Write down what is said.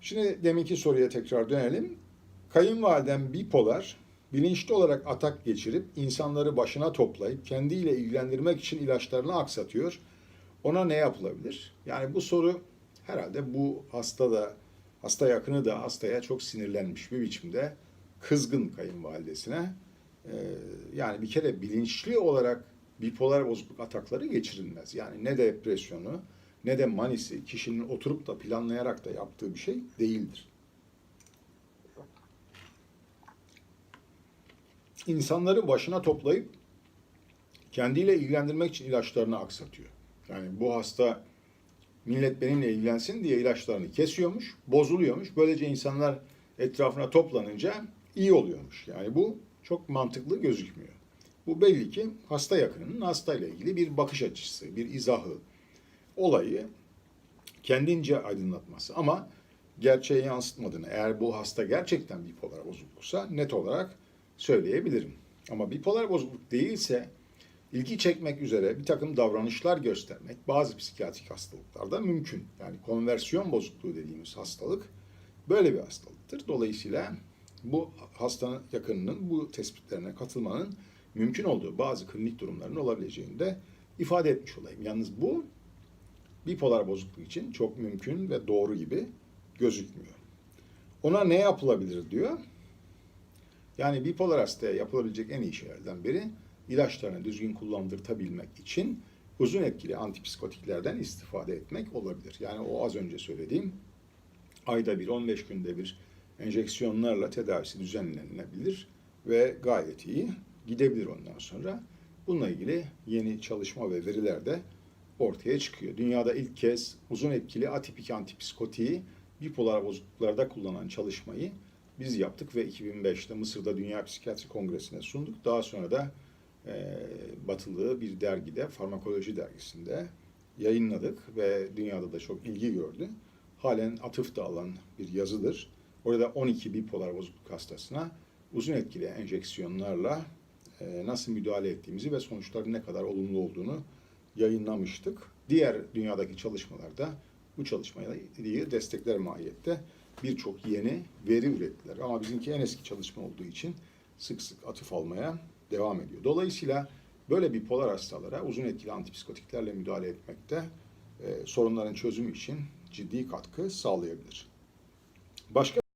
Şimdi deminki soruya tekrar dönelim. Kayınvaliden bipolar, bilinçli olarak atak geçirip insanları başına toplayıp kendiyle ilgilendirmek için ilaçlarını aksatıyor. Ona ne yapılabilir? Yani bu soru herhalde bu hasta da hasta yakını da hastaya çok sinirlenmiş bir biçimde kızgın kayınvalidesine. Ee, yani bir kere bilinçli olarak bipolar bozukluk atakları geçirilmez. Yani ne depresyonu ne de manisi kişinin oturup da planlayarak da yaptığı bir şey değildir. İnsanları başına toplayıp kendiyle ilgilendirmek için ilaçlarını aksatıyor. Yani bu hasta millet benimle ilgilensin diye ilaçlarını kesiyormuş, bozuluyormuş. Böylece insanlar etrafına toplanınca iyi oluyormuş. Yani bu çok mantıklı gözükmüyor. Bu belli ki hasta yakınının hastayla ilgili bir bakış açısı, bir izahı, olayı kendince aydınlatması. Ama gerçeği yansıtmadığını, eğer bu hasta gerçekten bipolar bozukluksa net olarak söyleyebilirim. Ama bipolar bozukluk değilse ilgi çekmek üzere bir takım davranışlar göstermek bazı psikiyatrik hastalıklarda mümkün. Yani konversiyon bozukluğu dediğimiz hastalık böyle bir hastalıktır. Dolayısıyla bu hastanın yakınının bu tespitlerine katılmanın mümkün olduğu bazı klinik durumların olabileceğini de ifade etmiş olayım. Yalnız bu bipolar bozukluk için çok mümkün ve doğru gibi gözükmüyor. Ona ne yapılabilir diyor. Yani bipolar hastaya yapılabilecek en iyi şeylerden biri ilaçlarını düzgün kullandırtabilmek için uzun etkili antipsikotiklerden istifade etmek olabilir. Yani o az önce söylediğim ayda bir, 15 günde bir enjeksiyonlarla tedavisi düzenlenebilir ve gayet iyi gidebilir ondan sonra. Bununla ilgili yeni çalışma ve veriler de ortaya çıkıyor. Dünyada ilk kez uzun etkili atipik antipsikotiği bipolar bozukluklarda kullanan çalışmayı biz yaptık ve 2005'te Mısır'da Dünya Psikiyatri Kongresi'ne sunduk. Daha sonra da e, batılı bir dergide, farmakoloji dergisinde yayınladık ve dünyada da çok ilgi gördü. Halen atıf da alan bir yazıdır. Orada 12 bipolar bozukluk hastasına uzun etkili enjeksiyonlarla e, nasıl müdahale ettiğimizi ve sonuçların ne kadar olumlu olduğunu yayınlamıştık. Diğer dünyadaki çalışmalarda bu çalışmayı destekler mahiyette birçok yeni veri ürettiler. Ama bizimki en eski çalışma olduğu için sık sık atıf almaya devam ediyor. Dolayısıyla böyle bipolar hastalara uzun etkili antipsikotiklerle müdahale etmekte e, sorunların çözümü için ciddi katkı sağlayabilir. Başka